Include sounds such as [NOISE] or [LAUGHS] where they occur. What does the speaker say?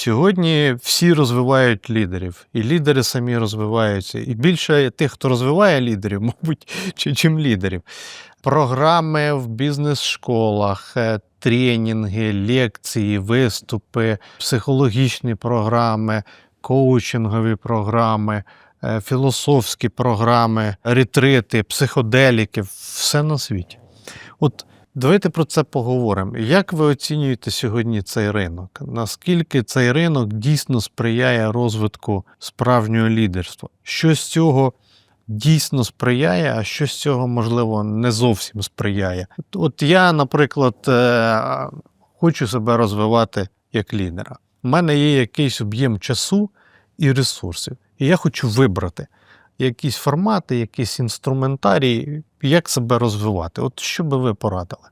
Сьогодні всі розвивають лідерів, і лідери самі розвиваються. І більше тих, хто розвиває лідерів, [LAUGHS] мабуть, чи- чим лідерів. Програми в бізнес-школах, е, тренінги, лекції, виступи, психологічні програми, коучингові програми, е, філософські програми, ретрити, психоделіки все на світі. От давайте про це поговоримо. Як ви оцінюєте сьогодні цей ринок? Наскільки цей ринок дійсно сприяє розвитку справжнього лідерства? Що з цього дійсно сприяє, а що з цього, можливо, не зовсім сприяє? От- я, наприклад, е, хочу себе розвивати як лідера. У мене є якийсь об'єм часу і ресурсів, і я хочу вибрати якісь формати, якийсь інструментарій, як себе розвивати. От що би ви порадили?